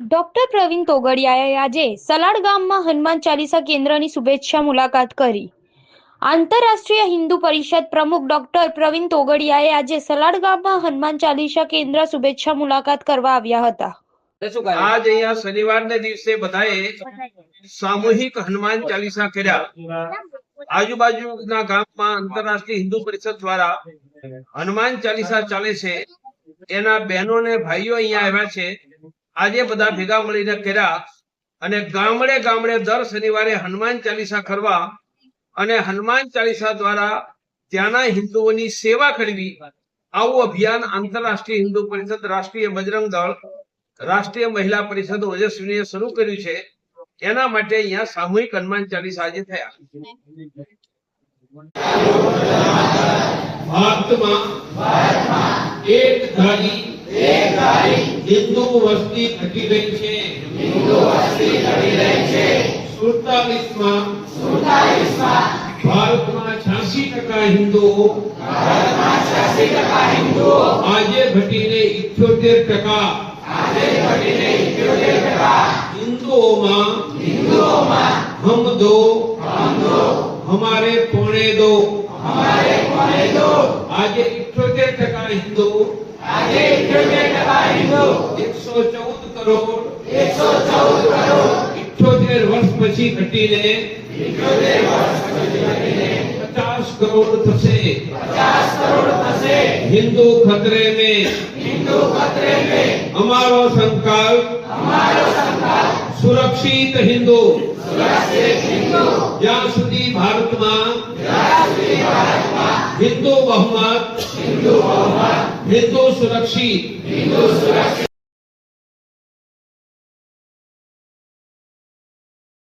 Doctor Pravin તોગડિયાએ આજે salad ગામમાં હનુમાન ચાલીસા કેન્દ્રની શુભેચ્છા મુલાકાત કરી. આંતરરાષ્ટ્રીય હિન્દુ પરિષદ પ્રમુખ ડોક્ટર પ્રવીણ તોગડિયાએ આજે સલાડ ગામમાં હનુમાન ચાલીસા કેન્દ્ર શુભેચ્છા મુલાકાત કરવા આવ્યા હતા. આજ અહીંયા શનિવારના દિવસે બધાએ સામૂહિક હનુમાન ચાલીસા કર્યા. આજુબાજુના ગામમાં આંતરરાષ્ટ્રીય હિન્દુ પરિષદ દ્વારા હનુમાન ચાલીસા ચાલે છે. એના બહેનો ને ભાઈઓ અહીંયા આવ્યા છે. આજે બધા ભેગા મળીને કર્યા અને ગામડે ગામડે દર શનિવારે હનુમાન ચાલીસા કરવા અને હનુમાન ચાલીસા દ્વારા ત્યાંના હિન્દુઓની સેવા કરવી. આવું અભિયાન આંતરરાષ્ટ્રીય હિન્દુ પરિષદ રાષ્ટ્રીય બજરંગ દળ, રાષ્ટ્રીય મહિલા પરિષદ ઓજસ્વીનીએ શરૂ કર્યું છે. એના માટે અહીંયા સામૂહિક હનુમાન ચાલીસા આજે થયા. ભારતમાં એક ધારી હિન્દુ વસ્તી ઘટી રહી છે સુડતાલીસમાં ભારતમાં છ્યાસી ટકા હિન્દુઓ આજે ઘટીને ઇઠ્યોતેર ટકા हिंदुओं हम दो हमारे पौने दो આજે ઇઠ્યોતેર ટકા હિન્દુ એકસો ચૌદ કરોડ ઇઠ્યોતેર વર્ષ પછી ઘટીને પચાસ કરોડ થશે હિન્દુ ખતરે में અમારો સંકલ્પ સુરક્ષિત હિન્દુ જ્યાં સુધી ભારતમાં हिंदू बहुमत हिंदू सुरक्षित हिंदू सुरक्षित